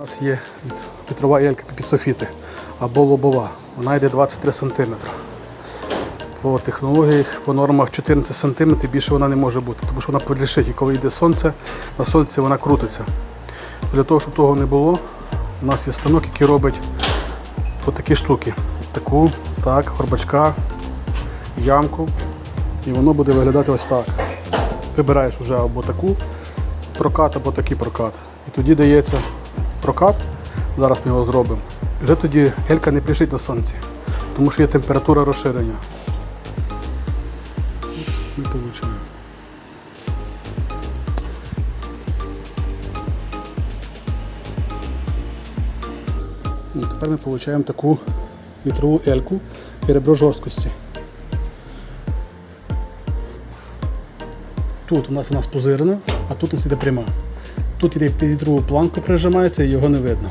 У нас є від- вітрова елька піпіцофіти або лобова. Вона йде 23 см. По технологіях, по нормах 14 см більше вона не може бути, тому що вона подлішить. І коли йде сонце, на сонці вона крутиться. Для того, щоб того не було, у нас є станок, який робить отакі штуки. Таку, так, горбачка, ямку. І воно буде виглядати ось так. Вибираєш вже або таку прокат, або такий прокат. І тоді дається прокат, зараз ми його зробимо. Вже тоді гелька не прижить на сонці, тому що є температура розширення. Ми получаємо. І тепер ми отримуємо таку вітрову ельку і ребро жорсткості. Тут у нас вона спозирена, а тут у нас іде пряма. Тут іде під другу планку прижимається і його не видно.